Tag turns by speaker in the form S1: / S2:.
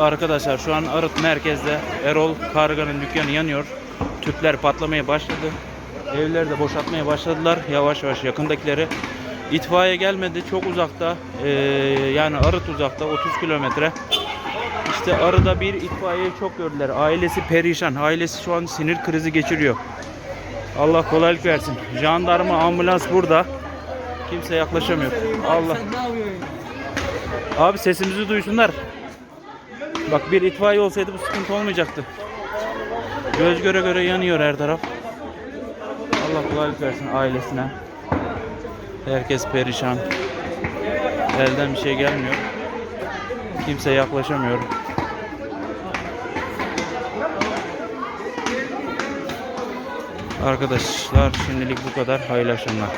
S1: arkadaşlar şu an Arıt merkezde Erol Karga'nın dükkanı yanıyor. Tüpler patlamaya başladı. Evleri de boşaltmaya başladılar yavaş yavaş yakındakileri. İtfaiye gelmedi çok uzakta Ee, yani Arıt uzakta 30 kilometre. İşte Arı'da bir itfaiyeyi çok gördüler. Ailesi perişan. Ailesi şu an sinir krizi geçiriyor. Allah kolaylık versin. Jandarma, ambulans burada. Kimse yaklaşamıyor. Allah. Abi sesimizi duysunlar. Bak bir itfaiye olsaydı bu sıkıntı olmayacaktı. Göz göre göre yanıyor her taraf. Allah kolaylık versin ailesine. Herkes perişan. Elden bir şey gelmiyor. Kimse yaklaşamıyor. Arkadaşlar şimdilik bu kadar. Hayırlı akşamlar.